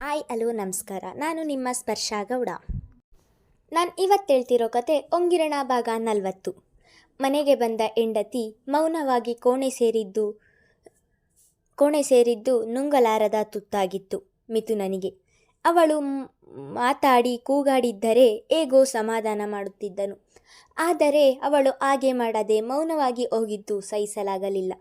Hi hello ನಮಸ್ಕಾರ. ನಾನು ನಿಮ್ಮ ಸ್ಪರ್ಶ ಗೌಡ. ನಾನು ಇವತ್ತು ಹೇಳ್ತಿರೋ ಕತೆ ಒಂಗಿರಣ ಭಾಗ ನಲವತ್ತು. ಮನೆಗೆ ಬಂದ ಹೆಂಡತಿ ಮೌನವಾಗಿ ಕೋಣೆ ಸೇರಿದ್ದು ಕೋಣೆ ಸೇರಿದ್ದು ನುಂಗಲಾರದ ತುತ್ತಾಗಿತ್ತು ಮಿಥುನನಿಗೆ. ಅವಳು ಮಾತಾಡಿ ಕೂಗಾಡಿದ್ದರೆ ಹೇಗೋ ಸಮಾಧಾನ ಮಾಡುತ್ತಿದ್ದನು. ಆದರೆ ಅವಳು ಹಾಗೆ ಮಾಡದೆ ಮೌನವಾಗಿ ಹೋಗಿದ್ದು ಸಹಿಸಲಾಗಲಿಲ್ಲ.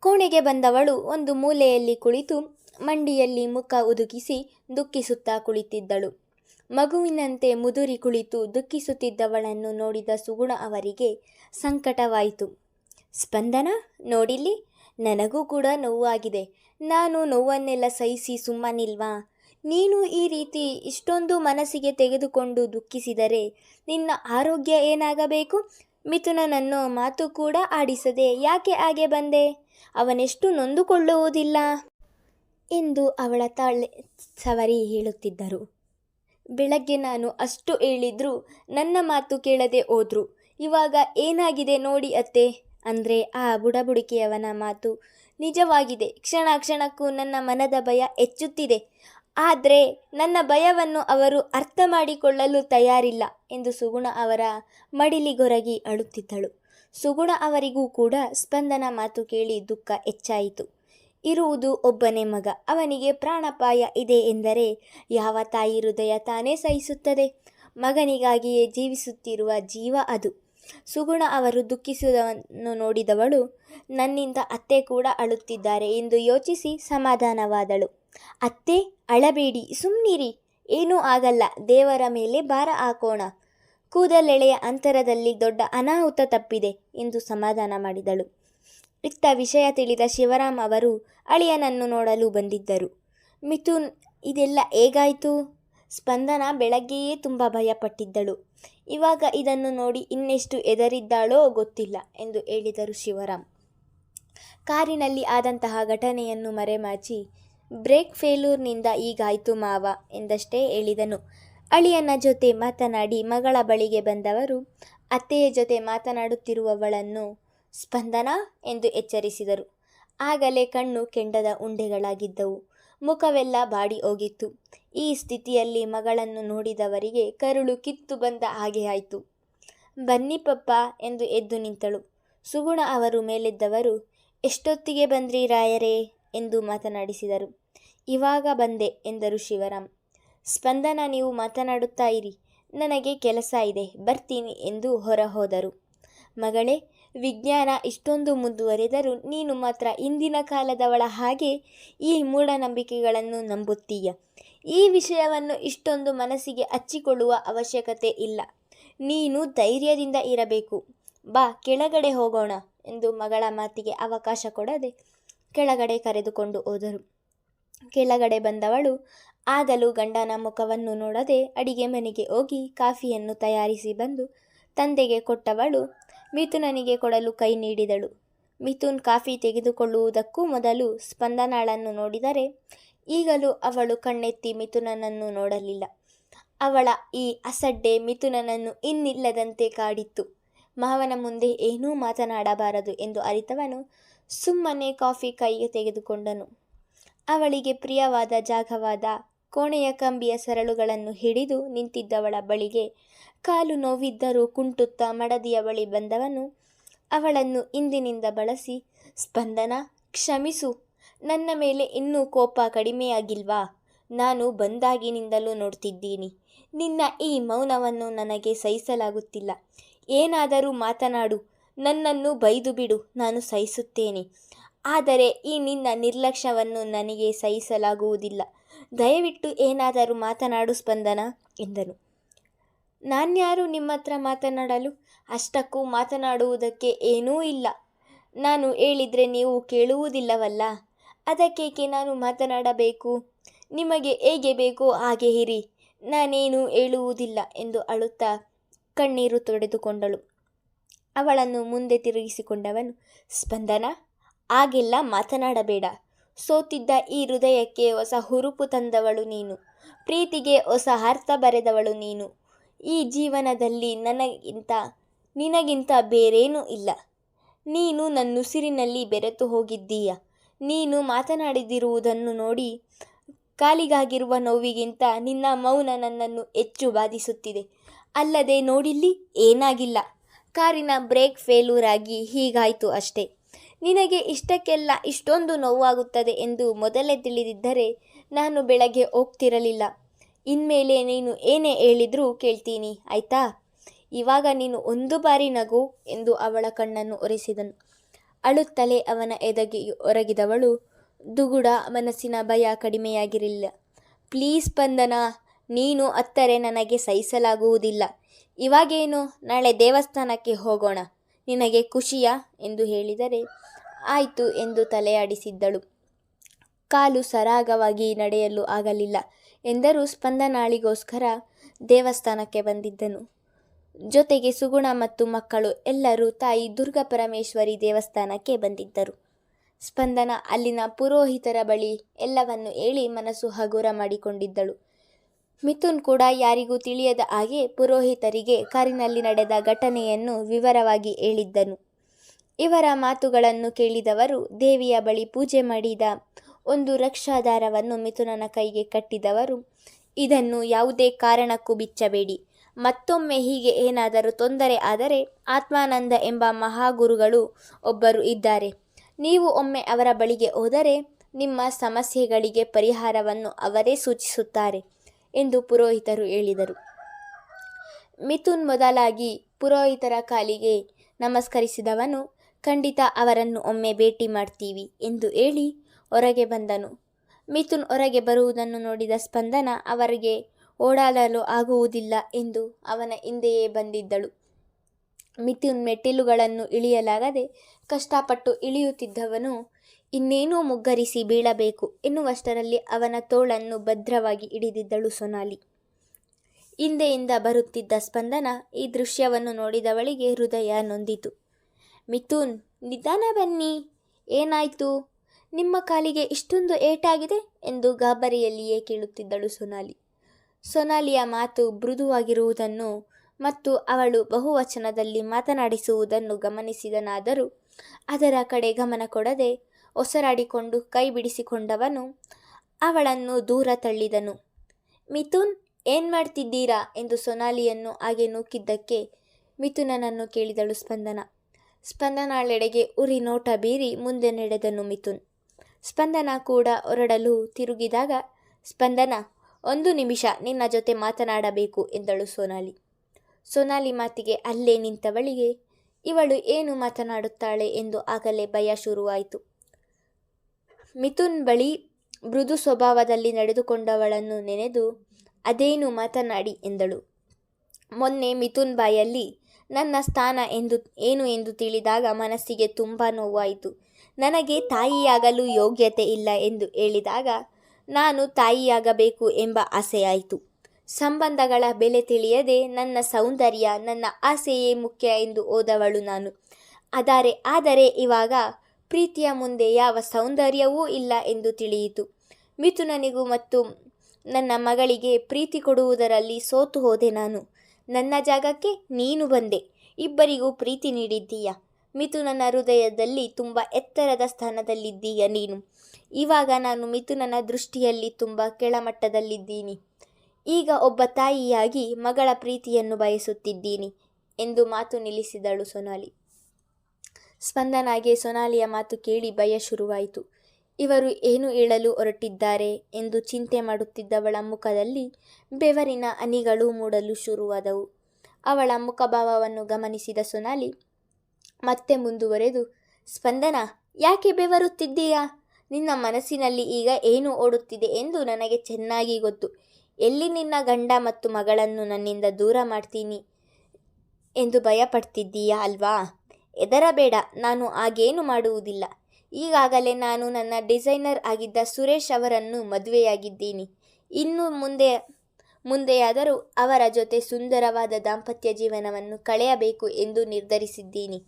ಕೋಣೆಗೆ ಬಂದವಳು ಒಂದು ಮೂಲೆಯಲ್ಲಿ ಕುಳಿತು ಮಂಡಿಯಲ್ಲಿ ಮುಖ ಉದುಗಿಸಿ ದುಃಖಿಸುತ್ತಾ ಕುಳಿತಿದ್ದಳು. ಮಗುವಿನಂತೆ ಮುದುರಿ ಕುಳಿತು ದುಃಖಿಸುತ್ತಿದ್ದವಳನ್ನು ನೋಡಿದ ಸುಗುಣ ಅವರಿಗೆ ಸಂಕಟವಾಯಿತು. ಸ್ಪಂದನ, ನೋಡಿಲ್ಲಿ? ನನಗೂ ಕೂಡ ನೋವಾಗಿದೆ. ನಾನು ನೋವನ್ನೆಲ್ಲ ಸಹಿಸಿ ಸುಮ್ಮನಿಲ್ವಾ? ನೀನು ಈ ರೀತಿ ಇಷ್ಟೊಂದು ಮನಸ್ಸಿಗೆ ತೆಗೆದುಕೊಂಡು ದುಃಖಿಸಿದರೆ ನಿನ್ನ ಆರೋಗ್ಯ ಏನಾಗಬೇಕು? ಮಿಥುನನನ್ನು ಮಾತು ಕೂಡ ಆಡಿಸದೆ ಯಾಕೆ ಹಾಗೆ ಬಂದೆ? ಅವನೆಷ್ಟು ನೊಂದುಕೊಳ್ಳುವುದಿಲ್ಲ. ಎಂದು ಅವಳ ತಾಳೆ ಸವರಿ ಹೇಳುತ್ತಿದ್ದರು. ಬೆಳಗ್ಗೆ ನಾನು ಅಷ್ಟು ಹೇಳಿದ್ರೂ ನನ್ನ ಮಾತು ಕೇಳದೆ ಹೋದ್ರು. ಇವಾಗ ಏನಾಗಿದೆ ನೋಡಿ ಅತ್ತೆ ಅಂದರೆ ಆ ಬುಡಬುಡಿಕೆಯವನ ಮಾತು. ನಿಜವಾಗಿದೆ ಕ್ಷಣ ಕ್ಷಣಕ್ಕೂ ನನ್ನ ಮನದ ಭಯ ಹೆಚ್ಚುತ್ತಿದೆ. ಆದರೆ ನನ್ನ ಭಯವನ್ನು ಅವರು ಅರ್ಥ ಮಾಡಿಕೊಳ್ಳಲು ತಯಾರಿಲ್ಲ ಎಂದು ಸುಗುಣ ಅವರ ಮಡಿಲಿಗೊರಗಿ ಅಳುತ್ತಿದ್ದಳು. ಸುಗುಣ ಅವರಿಗೂ ಕೂಡ ಸ್ಪಂದನ ಮಾತು ಕೇಳಿ ದುಃಖ ಹೆಚ್ಚಾಯಿತು. ಇರುವುದು ಒಬ್ಬನೇ ಮಗ. ಅವನಿಗೆ ಪ್ರಾಣಪಾಯ ಇದೆ ಎಂದರೆ ಯಾವ ತಾಯಿ ಹೃದಯ ತಾನೇ ಸಹಿಸುತ್ತದೆ? ಮಗನಿಗಾಗಿಯೇ ಜೀವಿಸುತ್ತಿರುವ ಜೀವ ಅದು. ಸುಗುಣ ಅವರು ದುಃಖಿಸುವುದನ್ನು ನೋಡಿದವಳು, ನನ್ನಿಂದ ಅತ್ತೆ ಕೂಡ ಅಳುತ್ತಿದ್ದಾರೆ ಎಂದು ಯೋಚಿಸಿ ಸಮಾಧಾನವಾದಳು. ಅತ್ತೆ, ಅಳಬೇಡಿ ಸುಮ್ಮನಿರಿ ಏನೂ ಆಗಲ್ಲ, ದೇವರ ಮೇಲೆ ಭಾರ ಹಾಕೋಣ. ಕೂದಲೆಳೆಯ ಅಂತರದಲ್ಲಿ ದೊಡ್ಡ ಅನಾಹುತ ತಪ್ಪಿದೆ ಎಂದು ಸಮಾಧಾನ ಮಾಡಿದಳು. ಇತ್ತ ವಿಷಯ ತಿಳಿದ ಶಿವರಾಮ್ ಅವರು ಅಳಿಯನನ್ನು ನೋಡಲು ಬಂದಿದ್ದರು. ಮಿಥುನ್, ಇದೆಲ್ಲ ಹೇಗಾಯಿತು? ಸ್ಪಂದನ ಬೆಳಗ್ಗೆಯೇ ತುಂಬ ಭಯಪಟ್ಟಿದ್ದಳು. ಇವಾಗ ಇದನ್ನು ನೋಡಿ ಇನ್ನೆಷ್ಟು ಎದರಿದ್ದಾಳೋ ಗೊತ್ತಿಲ್ಲ ಎಂದು ಹೇಳಿದರು ಶಿವರಾಮ್. ಕಾರಿನಲ್ಲಿ ಆದಂತಹ ಘಟನೆಯನ್ನು ಮರೆಮಾಚಿ, ಬ್ರೇಕ್ ಫೇಲೂರ್ನಿಂದ ಈಗಾಯ್ತು ಮಾವ ಎಂದಷ್ಟೇ ಹೇಳಿದನು. ಅಳಿಯನ ಜೊತೆ ಮಾತನಾಡಿ ಮಗಳ ಬಳಿಗೆ ಬಂದವರು, ಅತ್ತೆಯ ಜೊತೆ ಮಾತನಾಡುತ್ತಿರುವವಳನ್ನು ಸ್ಪಂದನ ಎಂದು ಎಚ್ಚರಿಸಿದರು. ಆಗಲೇ ಕಣ್ಣು ಕೆಂಡದ ಉಂಡೆಗಳಾಗಿದ್ದವು. ಮುಖವೆಲ್ಲ ಬಾಡಿ ಹೋಗಿತ್ತು. ಈ ಸ್ಥಿತಿಯಲ್ಲಿ ಮಗಳನ್ನು ನೋಡಿದವರಿಗೆ ಕರುಳು ಕಿತ್ತು ಬಂದ ಹಾಗೆ ಆಯಿತು. ಬನ್ನಿ ಪಪ್ಪ ಎಂದು ಎದ್ದು ನಿಂತಳು. ಸುಗುಣ ಅವರು ಮೇಲೆದ್ದವರು, ಎಷ್ಟೊತ್ತಿಗೆ ಬಂದ್ರಿ ರಾಯರೇ? ಎಂದು ಮಾತನಾಡಿಸಿದರು. ಇವಾಗ ಬಂದೆ, ಎಂದರು ಶಿವರಾಮ್. ಸ್ಪಂದನ, ನೀವು ಮಾತನಾಡುತ್ತಾ ಇರಿ. ನನಗೆ ಕೆಲಸ ಇದೆ. ಬರ್ತೀನಿ ಎಂದು ಹೊರ ಹೋದರು ಮಗಳೇ, ವಿಜ್ಞಾನ ಇಷ್ಟೊಂದು ಮುಂದುವರೆದರೂ ನೀನು ಮಾತ್ರ ಇಂದಿನ ಕಾಲದವಳ ಹಾಗೆ ಈ ಮೂಢನಂಬಿಕೆಗಳನ್ನು ನಂಬುತ್ತೀಯ. ಈ ವಿಷಯವನ್ನು ಇಷ್ಟೊಂದು ಮನಸ್ಸಿಗೆ ಹಚ್ಚಿಕೊಳ್ಳುವ ಅವಶ್ಯಕತೆ ಇಲ್ಲ. ನೀನು ಧೈರ್ಯದಿಂದ ಇರಬೇಕು. ಬಾ, ಕೆಳಗಡೆ ಹೋಗೋಣ ಎಂದು ಮಗಳ ಮಾತಿಗೆ ಅವಕಾಶ ಕೊಡದೆ ಕೆಳಗಡೆ ಕರೆದುಕೊಂಡು ಹೋದರು. ಕೆಳಗಡೆ ಬಂದವಳು ಆಗಲೂ ಗಂಡನ ಮುಖವನ್ನು ನೋಡದೆ ಅಡಿಗೆ ಮನೆಗೆ ಹೋಗಿ ಕಾಫಿಯನ್ನು ತಯಾರಿಸಿ ಬಂದು ತಂದೆಗೆ ಕೊಟ್ಟವಳು ಮಿಥುನನಿಗೆ ಕೊಡಲು ಕೈ ನೀಡಿದಳು. ಮಿಥುನ್ ಕಾಫಿ ತೆಗೆದುಕೊಳ್ಳುವುದಕ್ಕೂ ಮೊದಲು ಸ್ಪಂದನಾಳನ್ನು ನೋಡಿದರೆ ಈಗಲೂ ಅವಳು ಕಣ್ಣೆತ್ತಿ ಮಿಥುನನನ್ನು ನೋಡಲಿಲ್ಲ. ಅವಳ ಈ ಅಸಡ್ಡೆ ಮಿಥುನನನ್ನು ಇನ್ನಿಲ್ಲದಂತೆ ಕಾಡಿತ್ತು. ಮಾವನ ಮುಂದೆ ಏನೂ ಮಾತನಾಡಬಾರದು ಎಂದು ಅರಿತವನು ಸುಮ್ಮನೆ ಕಾಫಿ ಕೈಗೆ ತೆಗೆದುಕೊಂಡನು. ಅವಳಿಗೆ ಪ್ರಿಯವಾದ ಜಾಗವಾದ ಕೋಣೆಯ ಕಂಬಿಯ ಸರಳುಗಳನ್ನು ಹಿಡಿದು ನಿಂತಿದ್ದವಳ ಬಳಿಗೆ ಕಾಲು ನೋವಿದ್ದರೂ ಕುಂಟುತ್ತಾ ಮಡದಿಯ ಬಳಿ ಬಂದವನು ಅವಳನ್ನು ಇಂದಿನಿಂದ ಬಳಸಿ, ಸ್ಪಂದನ, ಕ್ಷಮಿಸು. ನನ್ನ ಮೇಲೆ ಇನ್ನೂ ಕೋಪ ಕಡಿಮೆಯಾಗಿಲ್ವಾ? ನಾನು ಬಂದಾಗಿನಿಂದಲೂ ನೋಡ್ತಿದ್ದೀನಿ. ನಿನ್ನ ಈ ಮೌನವನ್ನು ನನಗೆ ಸಹಿಸಲಾಗುತ್ತಿಲ್ಲ. ಏನಾದರೂ ಮಾತನಾಡು. ನನ್ನನ್ನು ಬೈದು ಬಿಡು. ನಾನು ಸಹಿಸುತ್ತೇನೆ. ಆದರೆ ಈ ನಿನ್ನ ನಿರ್ಲಕ್ಷ್ಯವನ್ನು ನನಗೆ ಸಹಿಸಲಾಗುವುದಿಲ್ಲ. ದಯವಿಟ್ಟು ಏನಾದರೂ ಮಾತನಾಡು ಸ್ಪಂದನ ಎಂದನು. ನಾನ್ಯಾರು ನಿಮ್ಮ ಹತ್ರ ಮಾತನಾಡಲು? ಅಷ್ಟಕ್ಕೂ ಮಾತನಾಡುವುದಕ್ಕೆ ಏನೂ ಇಲ್ಲ. ನಾನು ಹೇಳಿದರೆ ನೀವು ಕೇಳುವುದಿಲ್ಲವಲ್ಲ. ಅದಕ್ಕೇಕೆ ನಾನು ಮಾತನಾಡಬೇಕು? ನಿಮಗೆ ಹೇಗೆ ಬೇಕೋ ಹಾಗೆ ಇರಿ. ನಾನೇನು ಹೇಳುವುದಿಲ್ಲ ಎಂದು ಅಳುತ್ತಾ ಕಣ್ಣೀರು ತೊಡೆದುಕೊಂಡಳು ಅವಳನ್ನು ಮುಂದೆ ತಿರುಗಿಸಿಕೊಂಡವನು, ಸ್ಪಂದನ, ಹಾಗೆಲ್ಲ ಮಾತನಾಡಬೇಡ. ಸೋತಿದ್ದ ಈ ಹೃದಯಕ್ಕೆ ಹೊಸ ಹುರುಪು ತಂದವಳು ನೀನು. ಪ್ರೀತಿಗೆ ಹೊಸ ಅರ್ಥ ಬರೆದವಳು ನೀನು. ಈ ಜೀವನದಲ್ಲಿ ನನಗಿಂತ, ನಿನಗಿಂತ ಬೇರೇನೂ ಇಲ್ಲ. ನೀನು ನನ್ನುಸಿರಿನಲ್ಲಿ ಬೆರೆತು ಹೋಗಿದ್ದೀಯ. ನೀನು ಮಾತನಾಡಿದಿರುವುದನ್ನು ನೋಡಿ ಕಾಲಿಗಾಗಿರುವ ನೋವಿಗಿಂತ ನಿನ್ನ ಮೌನ ನನ್ನನ್ನು ಹೆಚ್ಚು ಬಾಧಿಸುತ್ತಿದೆ. ಅಲ್ಲದೆ ನೋಡಿಲ್ಲಿ ಏನಾಗಿಲ್ಲ. ಕಾರಿನ ಬ್ರೇಕ್ ಫೇಲ್ಯೂರ್ ಹೀಗಾಯಿತು ಅಷ್ಟೇ. ನಿನಗೆ ಇಷ್ಟಕ್ಕೆಲ್ಲ ಇಷ್ಟೊಂದು ನೋವಾಗುತ್ತದೆ ಎಂದು ಮೊದಲೇ ತಿಳಿದಿದ್ದರೆ ನಾನು ಬೆಳಗ್ಗೆ ಹೋಗ್ತಿರಲಿಲ್ಲ. ಇನ್ಮೇಲೆ ನೀನು ಏನೇ ಹೇಳಿದರೂ ಕೇಳ್ತೀನಿ, ಆಯಿತಾ? ಇವಾಗ ನೀನು ಒಂದು ಬಾರಿ ನಗು ಎಂದು ಅವಳ ಕಣ್ಣನ್ನು ಒರೆಸಿದನು. ಅಳುತ್ತಲೇ ಅವನ ಎದೆಗೆ ಒರಗಿದವಳು, ದುಗುಡ ಮನಸ್ಸಿನ ಭಯ ಕಡಿಮೆಯಾಗಿರಲಿಲ್ಲ. ಪ್ಲೀಸ್ ಬಂದನ ನೀನು ಅತ್ತರೆ ನನಗೆ ಸಹಿಸಲಾಗುವುದಿಲ್ಲ. ಇವಾಗೇನು? ನಾಳೆ ದೇವಸ್ಥಾನಕ್ಕೆ ಹೋಗೋಣ. ನಿನಗೆ ಖುಷಿಯಾ ಎಂದು ಹೇಳಿದರೆ, ಆಯಿತು ಎಂದು ತಲೆಯಾಡಿಸಿದ್ದಳು. ಕಾಲು ಸರಾಗವಾಗಿ ನಡೆಯಲು ಆಗಲಿಲ್ಲ ಎಂದರೂ ಸ್ಪಂದನಾಳಿಗೋಸ್ಕರ ದೇವಸ್ಥಾನಕ್ಕೆ ಬಂದಿದ್ದನು. ಜೊತೆಗೆ ಸುಗುಣ ಮತ್ತು ಮಕ್ಕಳು ಎಲ್ಲರೂ ತಾಯಿ ದುರ್ಗಾ ಪರಮೇಶ್ವರಿ ದೇವಸ್ಥಾನಕ್ಕೆ ಬಂದಿದ್ದರು. ಸ್ಪಂದನ ಅಲ್ಲಿನ ಪುರೋಹಿತರ ಬಳಿ ಎಲ್ಲವನ್ನು ಹೇಳಿ ಮನಸ್ಸು ಹಗುರ ಮಾಡಿಕೊಂಡಿದ್ದಳು. ಮಿಥುನ್ ಕೂಡ ಯಾರಿಗೂ ತಿಳಿಯದ ಹಾಗೆ ಪುರೋಹಿತರಿಗೆ ಕಾರಿನಲ್ಲಿ ನಡೆದ ಘಟನೆಯನ್ನು ವಿವರವಾಗಿ ಹೇಳಿದ್ದನು. ಇವರ ಮಾತುಗಳನ್ನು ಕೇಳಿದವರು ದೇವಿಯ ಬಳಿ ಪೂಜೆ ಮಾಡಿದ ಒಂದು ರಕ್ಷಾದಾರವನ್ನು ಮಿಥುನನ ಕೈಗೆ ಕಟ್ಟಿದವರು, ಇದನ್ನು ಯಾವುದೇ ಕಾರಣಕ್ಕೂ ಬಿಚ್ಚಬೇಡಿ. ಮತ್ತೊಮ್ಮೆ ಹೀಗೆ ಏನಾದರೂ ತೊಂದರೆ ಆದರೆ ಆತ್ಮಾನಂದ ಎಂಬ ಮಹಾಗುರುಗಳು ಒಬ್ಬರು ಇದ್ದಾರೆ. ನೀವು ಒಮ್ಮೆ ಅವರ ಬಳಿಗೆ ಹೋದರೆ ನಿಮ್ಮ ಸಮಸ್ಯೆಗಳಿಗೆ ಪರಿಹಾರವನ್ನು ಅವರೇ ಸೂಚಿಸುತ್ತಾರೆ. ಎಂದು ಪುರೋಹಿತರು ಹೇಳಿದರು. ಮಿಥುನ್ ಮೊದಲಾಗಿ ಪುರೋಹಿತರ ಕಾಲಿಗೆ ನಮಸ್ಕರಿಸಿದವನು, ಖಂಡಿತ ಅವರನ್ನು ಒಮ್ಮೆ ಭೇಟಿ ಮಾಡ್ತೀವಿ ಎಂದು ಹೇಳಿ ಹೊರಗೆ ಬಂದನು. ಮಿಥುನ್ ಹೊರಗೆ ಬರುವುದನ್ನು ನೋಡಿದ ಸ್ಪಂದನ, ಅವರಿಗೆ ಓಡಾಡಲು ಆಗುವುದಿಲ್ಲ ಎಂದು ಅವನ ಹಿಂದೆಯೇ ಬಂದಿದ್ದಳು. ಮಿಥುನ್ ಮೆಟ್ಟಿಲುಗಳನ್ನು ಇಳಿಯಲಾಗದೆ ಕಷ್ಟಪಟ್ಟು ಇಳಿಯುತ್ತಿದ್ದವನು ಇನ್ನೇನೂ ಮುಗ್ಗರಿಸಿ ಬೀಳಬೇಕು ಎನ್ನುವಷ್ಟರಲ್ಲಿ ಅವನ ತೋಳನ್ನು ಭದ್ರವಾಗಿ ಹಿಡಿದಿದ್ದಳು ಸೊನಾಲಿ. ಹಿಂದೆಯಿಂದ ಬರುತ್ತಿದ್ದ ಸ್ಪಂದನ ಈ ದೃಶ್ಯವನ್ನು ನೋಡಿದವಳಿಗೆ ಹೃದಯ ನೊಂದಿತು. ಮಿಥುನ್, ನಿಧಾನ ಬನ್ನಿ. ಏನಾಯಿತು? ನಿಮ್ಮ ಕಾಲಿಗೆ ಇಷ್ಟೊಂದು ಏಟಾಗಿದೆ ಎಂದು ಗಾಬರಿಯಲ್ಲಿಯೇ ಕೇಳುತ್ತಿದ್ದಳು ಸೊನಾಲಿ. ಸೊನಾಲಿಯ ಮಾತು ಮೃದುವಾಗಿರುವುದನ್ನು ಮತ್ತು ಅವಳು ಬಹುವಚನದಲ್ಲಿ ಮಾತನಾಡಿಸುವುದನ್ನು ಗಮನಿಸಿದನಾದರೂ ಅದರ ಕಡೆ ಗಮನ ಕೊಡದೆ ಒಸರಾಡಿಕೊಂಡು ಕೈ ಬಿಡಿಸಿಕೊಂಡವನು ಅವಳನ್ನು ದೂರ ತಳ್ಳಿದನು. ಮಿಥುನ್, ಏನು ಮಾಡ್ತಿದ್ದೀರಾ? ಎಂದು ಸೊನಾಲಿಯನ್ನು ಹಾಗೆ ನೂಕಿದ್ದಕ್ಕೆ ಮಿಥುನನನ್ನು ಕೇಳಿದಳು ಸ್ಪಂದನ. ಸ್ಪಂದನಾಳೆಡೆಗೆ ಉರಿ ನೋಟ ಬೀರಿ ಮುಂದೆ ನಡೆದನು ಮಿಥುನ್. ಸ್ಪಂದನ ಕೂಡ ಹೊರಡಲು ತಿರುಗಿದಾಗ, ಸ್ಪಂದನ, ಒಂದು ನಿಮಿಷ, ನಿನ್ನ ಜೊತೆ ಮಾತನಾಡಬೇಕು, ಎಂದಳು ಸೋನಾಲಿ. ಸೋನಾಲಿ ಮಾತಿಗೆ ಅಲ್ಲೇ ನಿಂತವಳಿಗೆ ಇವಳು ಏನು ಮಾತನಾಡುತ್ತಾಳೆ? ಎಂದು ಆಗಲೇ ಭಯ ಶುರುವಾಯಿತು. ಮಿಥುನ್ ಬಳಿ ಮೃದು ಸ್ವಭಾವದಲ್ಲಿ ನಡೆದುಕೊಂಡವಳನ್ನು ನೆನೆದು, ಅದೇನು ಮಾತನಾಡಿ? ಎಂದಳು. ಮೊನ್ನೆ ಮಿಥುನ್ ಬಾಯಲ್ಲಿ, ನನ್ನ ಸ್ಥಾನ ಎಂದು, ಏನು ಎಂದು ತಿಳಿದಾಗ ಮನಸ್ಸಿಗೆ ತುಂಬ ನೋವಾಯಿತು. ನನಗೆ ತಾಯಿಯಾಗಲು ಯೋಗ್ಯತೆ ಇಲ್ಲ ಎಂದು ಹೇಳಿದಾಗ ನಾನು ತಾಯಿಯಾಗಬೇಕು ಎಂಬ ಆಸೆಯಾಯಿತು. ಸಂಬಂಧಗಳ ಬೆಲೆ ತಿಳಿಯದೆ ನನ್ನ ಸೌಂದರ್ಯ, ನನ್ನ ಆಸೆಯೇ ಮುಖ್ಯ ಎಂದು ಓದವಳು ನಾನು. ಆದರೆ ಆದರೆ ಇವಾಗ ಪ್ರೀತಿಯ ಮುಂದೆ ಯಾವ ಸೌಂದರ್ಯವೂ ಇಲ್ಲ ಎಂದು ತಿಳಿಯಿತು. ಮಿಥುನನಿಗೂ ಮತ್ತು ನನ್ನ ಮಗಳಿಗೆ ಪ್ರೀತಿ ಕೊಡುವುದರಲ್ಲಿ ಸೋತು ಹೋದೆ ನಾನು. ನನ್ನ ಜಾಗಕ್ಕೆ ನೀನು ಬಂದೆ. ಇಬ್ಬರಿಗೂ ಪ್ರೀತಿ ನೀಡಿದ್ದೀಯ? ಮಿಥುನನ ಹೃದಯದಲ್ಲಿ ತುಂಬ ಎತ್ತರದ ಸ್ಥಾನದಲ್ಲಿದ್ದೀಯ ನೀನು? ಇವಾಗ ನಾನು ಮಿಥುನನ ದೃಷ್ಟಿಯಲ್ಲಿ ತುಂಬ ಕೆಳಮಟ್ಟದಲ್ಲಿದ್ದೀನಿ. ಈಗ ಒಬ್ಬ ತಾಯಿಯಾಗಿ ಮಗಳ ಪ್ರೀತಿಯನ್ನು ಬಯಸುತ್ತಿದ್ದೀನಿ ಎಂದು ಮಾತು ನಿಲ್ಲಿಸಿದಳು ಸೊನಾಲಿ. ಸ್ಪಂದನಾಗೆ ಸೊನಾಲಿಯ ಮಾತು ಕೇಳಿ ಭಯ ಶುರುವಾಯಿತು. ಇವರು ಏನು ಹೇಳಲು ಹೊರಟಿದ್ದಾರೆ ಎಂದು ಚಿಂತೆ ಮಾಡುತ್ತಿದ್ದವಳ ಮುಖದಲ್ಲಿ ಬೆವರಿನ ಅನಿಗಳು ಮೂಡಲು ಶುರುವಾದವು. ಅವಳ ಮುಖಭಾವವನ್ನು ಗಮನಿಸಿದ ಸೊನಾಲಿ, ಮತ್ತೆ ಮುಂದುವರೆದು, ಸ್ಪಂದನ, ಯಾಕೆ ಬೆವರುತ್ತಿದ್ದೀಯಾ? ನಿನ್ನ ಮನಸ್ಸಿನಲ್ಲಿ ಈಗ ಏನು ಓಡುತ್ತಿದೆ ಎಂದು ನನಗೆ ಚೆನ್ನಾಗಿ ಗೊತ್ತು. ಎಲ್ಲಿ ನಿನ್ನ ಗಂಡ ಮತ್ತು ಮಗಳನ್ನು ನನ್ನಿಂದ ದೂರ ಮಾಡ್ತೀನಿ? ಎಂದು ಭಯಪಡ್ತಿದ್ದೀಯಾ ಅಲ್ವಾ? ಹೆದರಬೇಡ, ನಾನು ಹಾಗೇನು ಮಾಡುವುದಿಲ್ಲ. ಈಗಾಗಲೇ ನಾನು ನನ್ನ ಡಿಸೈನರ್ ಆಗಿದ್ದ ಸುರೇಶ್ ಅವರನ್ನು ಮದುವೆಯಾಗಿದ್ದೀನಿ. ಇನ್ನು ಮುಂದೆ, ಮುಂದೆಯಾದರೂ ಅವರ ಜೊತೆ ಸುಂದರವಾದ ದಾಂಪತ್ಯ ಜೀವನವನ್ನು ಕಳೆಯಬೇಕು ಎಂದು ನಿರ್ಧರಿಸಿದ್ದೀನಿ.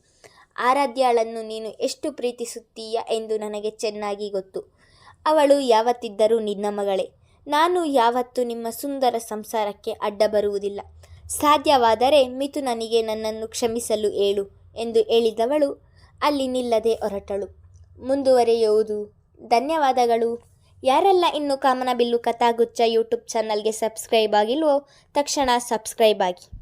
ಆರಾಧ್ಯಾಳನ್ನು ನೀನು ಎಷ್ಟು ಪ್ರೀತಿಸುತ್ತೀಯ ಎಂದು ನನಗೆ ಚೆನ್ನಾಗಿ ಗೊತ್ತು. ಅವಳು ಯಾವತ್ತಿದ್ದರೂ ನಿನ್ನ ಮಗಳೇ. ನಾನು ಯಾವತ್ತೂ ನಿಮ್ಮ ಸುಂದರ ಸಂಸಾರಕ್ಕೆ ಅಡ್ಡ ಬರುವುದಿಲ್ಲ. ಸಾಧ್ಯವಾದರೆ ಮಿಥುನನಿಗೆ ನನ್ನನ್ನು ಕ್ಷಮಿಸಲು ಹೇಳು. ಎಂದು ಹೇಳಿದವಳು. ಅಲ್ಲಿ ನಿಲ್ಲದೆ ಹೊರಟಳು. ಮುಂದುವರೆಯುವುದು. ಧನ್ಯವಾದಗಳು. ಯಾರೆಲ್ಲ ಇನ್ನು ಕಾಮನಬಿಲ್ಲು ಕಥಾಗುಚ್ಛ ಯೂಟ್ಯೂಬ್ ಚಾನಲ್ಗೆ ಸಬ್ಸ್ಕ್ರೈಬ್ ಆಗಿಲ್ವೋ, ತಕ್ಷಣ ಸಬ್ಸ್ಕ್ರೈಬ್ ಆಗಿ.